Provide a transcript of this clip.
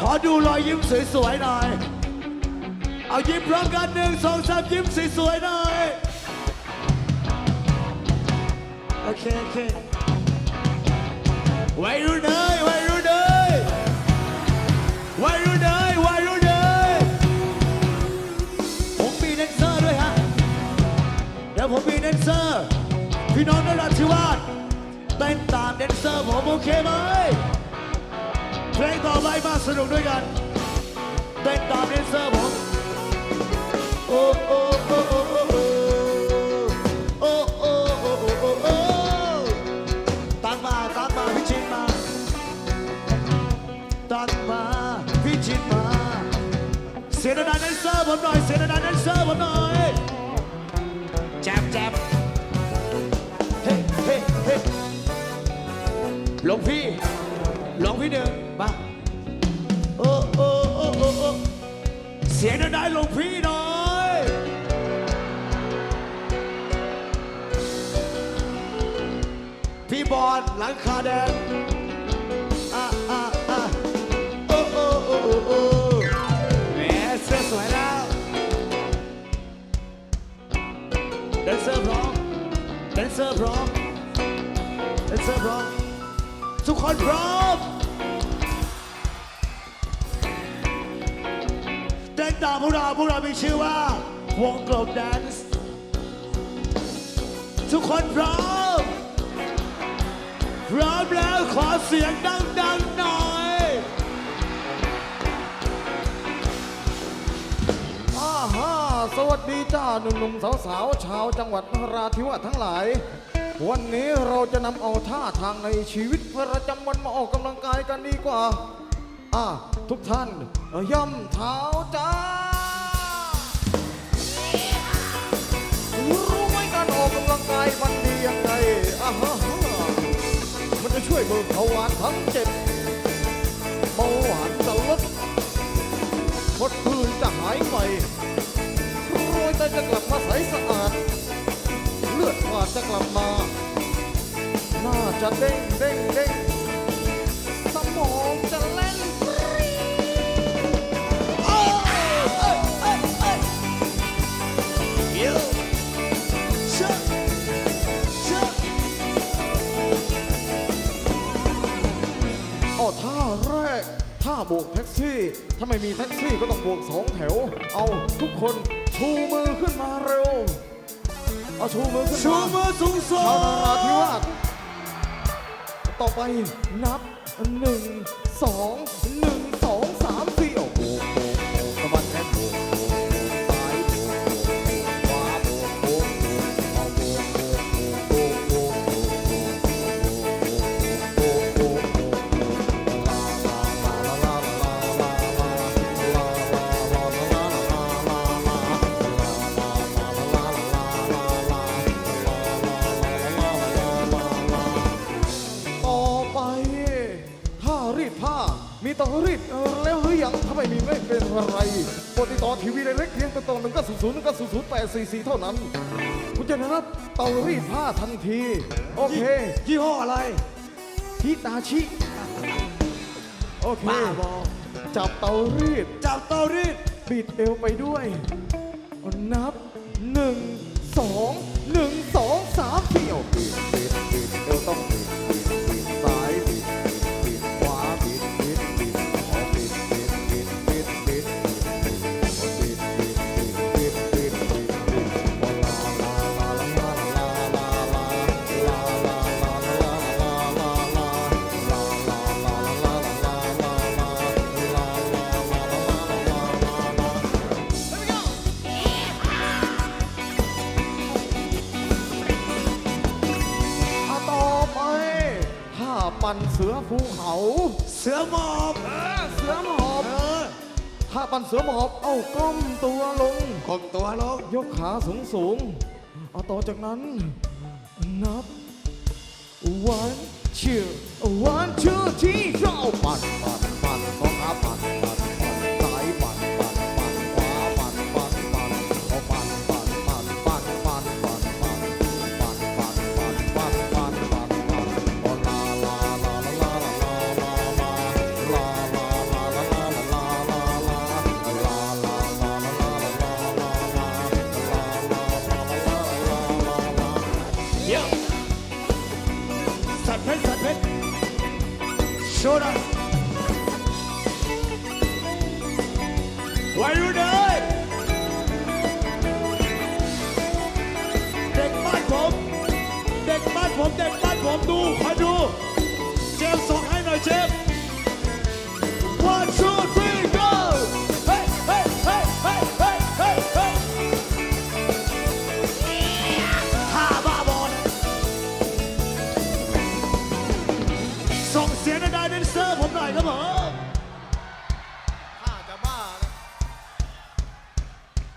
ขอดูรอยยิ้มสวยๆหน่อย เอายิ้มพร้อมกันหนึ่งสองสามยิ้มสวยๆหน่อย โอเคโอเควัยรุ่นเอ้ยวัยรุ่นเอ้ยวัยรุ่นเอ้ยวัยรุ่นเอ้ยผมมีแดนเซอร์ด้วยฮะ เดี๋ยวผมมีแดนเซอร์ พี่น้องนราธิวาสเต้นตามแดนเซอร์ผมโอเคไหม เพลงต่อไปมาสนุกด้วยกันเต้นตามเดนเซอร์ผมโอ้โอ้โอ้โอ้โอ้โอ้โอ้โอ้โอ้โอ้ตันมาตันมาพิชิตมาตันมาพิชิตมา เสียดังเนเซอร์ผมหน่อยเสียดังเนเซอร์ผมหน่อยแจ๊บแจ๊บเฮ้เฮ้เฮ้หลวงพี่ ลองพี่หนึ่งบ้โอ้โอ้โอ้โอ้เสียงได้ลงพี่หน่อยพี่บอลหลังคาแดง ทุกคนพร้อมเดินตาอพวกเราพวกเรามีชื่อว่าวงกลมแดนซ์ทุกคนพร้อม พร้อมแล้วขอเสียงดังดังหน่อยอ้าฮ่สวัสดีจ้าหนุ่มๆสาวๆชาวจังหวัดนราธิวาสทั้งหลาย วันนี้เราจะนำเอาท่าทางในชีวิตประจำวันมาออกกำลังกายกันดีกว่า อ่าทุกท่านย่ำเท้าจ้า รู้ไหมการออกกำลังกายมันดียังไงอ่าฮะมันจะช่วยเบิกเบาหวานทั้งเจ็บเบาหวานจะลดหมดพื้นจะหายไปรวยแต่จะกลับมาใสสะอาด เลือดขาดจะกลับมา จะเด้งเด้งเด้งสมองจะเล่นปรีโอ้เอ้ยเอ้ยเอ้ยยูชัชัโอ้อท่าแรกท่าโบกแท็กซี่ ถ้าไม่มีแท็กซี่ก็ต้องโบกสองแถว เอาทุกคนชูมือขึ้นมาเร็ว เอาชูมือขึ้นมาชูมือสูงสชาวนาราธิวาส ต่อไปนับหนึ่งสองหนึ่ง มีตองรีดแล้วหรือยังทำไมมีไม่เป็นไรกดติต่อทีวีเล็กเพียงตัวตรงหนึ่งก็ศูนย์หนึ่งก็ศูนย์แปดสี่สี่เท่านั้น คุณจะรับเตารีดผ้าทันที โอเค ยี่ห้ออะไรฮิตาชิ โอเคจับเตารีด จับเตารีดบิดเอวไปด้วย นับหนึ่ง ปั่นเสือภูเขาเสือหมอบเสือหมอบถ้าปั่นเสือหมอบเอาก้มตัวลง ก้มตัวลงยกขาสูงสูงเอาต่อจากนั้น นับ one two one two three four stop it s'appelle. Shoulder. What you doing? เด็กบ้านผม เด็กบ้านผม เด็กบ้านผมดูคอยดู